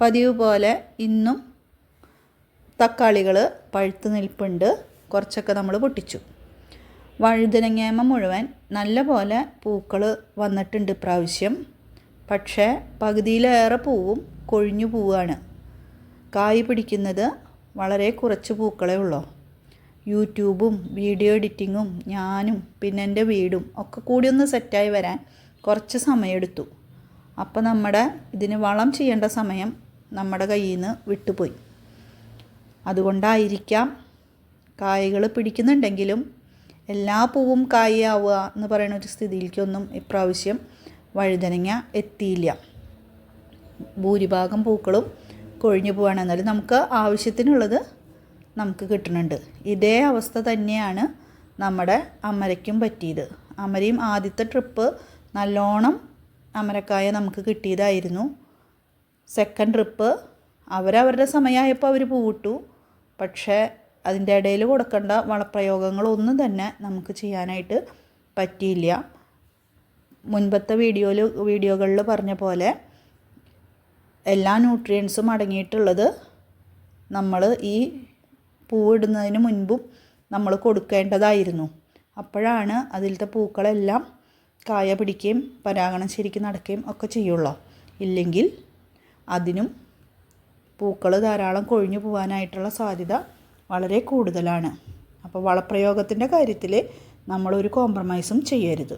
പതിവ് പോലെ ഇന്നും തക്കാളികൾ പഴുത്ത് നിൽപ്പുണ്ട്. കുറച്ചൊക്കെ നമ്മൾ പൊട്ടിച്ചു. വഴുതനങ്ങേമ മുഴുവൻ നല്ല പോലെ പൂക്കൾ വന്നിട്ടുണ്ട് ഇപ്രാവശ്യം. പക്ഷേ പകുതിയിലേറെ പൂവും കൊഴിഞ്ഞു പോവുകയാണ്. കായ് പിടിക്കുന്നത് വളരെ കുറച്ച് പൂക്കളേ ഉള്ളൂ. യൂട്യൂബും വീഡിയോ എഡിറ്റിങ്ങും ഞാനും പിന്നെ എന്റെ വീടും ഒക്കെ കൂടി ഒന്ന് സെറ്റായി വരാൻ കുറച്ച് സമയമെടുത്തു. അപ്പോൾ നമ്മുടെ ഇതിന് വളം ചെയ്യേണ്ട സമയം നമ്മുടെ കയ്യിൽ നിന്ന് വിട്ടുപോയി. അതുകൊണ്ടായിരിക്കാം കായകൾ പിടിക്കുന്നുണ്ടെങ്കിലും എല്ലാ പൂവും കായയാവുക എന്ന് പറയുന്ന ഒരു സ്ഥിതിയിലേക്കൊന്നും ഇപ്രാവശ്യം വഴുതനങ്ങ എത്തിയില്ല. ഭൂരിഭാഗം പൂക്കളും കൊഴിഞ്ഞു പോവുകയാണ് എന്നാലും നമുക്ക് ആവശ്യത്തിനുള്ളത് നമുക്ക് കിട്ടുന്നുണ്ട്. ഇതേ അവസ്ഥ തന്നെയാണ് നമ്മുടെ അമരയ്ക്കും പറ്റിയത്. അമരയും ആദ്യത്തെ ട്രിപ്പ് നല്ലോണം അമരക്കായ നമുക്ക് കിട്ടിയതായിരുന്നു. സെക്കൻഡ് ട്രിപ്പ് അവരവരുടെ സമയമായപ്പോൾ അവർ പൂവിട്ടു. പക്ഷേ അതിന്റെ ഇടയിൽ കൊടുക്കേണ്ട വളപ്രയോഗങ്ങളൊന്നും തന്നെ നമുക്ക് ചെയ്യാനായിട്ട് പറ്റിയില്ല. മുൻപത്തെ വീഡിയോയിൽ വീഡിയോകളിൽ പറഞ്ഞ പോലെ എല്ലാ ന്യൂട്രിയൻസും അടങ്ങിയിട്ടുള്ളത് നമ്മൾ ഈ പൂവിടുന്നതിന് മുൻപും നമ്മൾ കൊടുക്കേണ്ടതായിരുന്നു. അപ്പോഴാണ് അതിലത്തെ പൂക്കളെല്ലാം കായ പിടിക്കുകയും പരാഗണം ശരിക്കും നടക്കുകയും ഒക്കെ ചെയ്യുള്ളൂ. ഇല്ലെങ്കിൽ അതിനും പൂക്കൾ ധാരാളം കൊഴിഞ്ഞു പോകാനായിട്ടുള്ള സാധ്യത വളരെ കൂടുതലാണ്. അപ്പോൾ വളപ്രയോഗത്തിന്റെ കാര്യത്തിൽ നമ്മളൊരു കോംപ്രമൈസും ചെയ്യരുത്.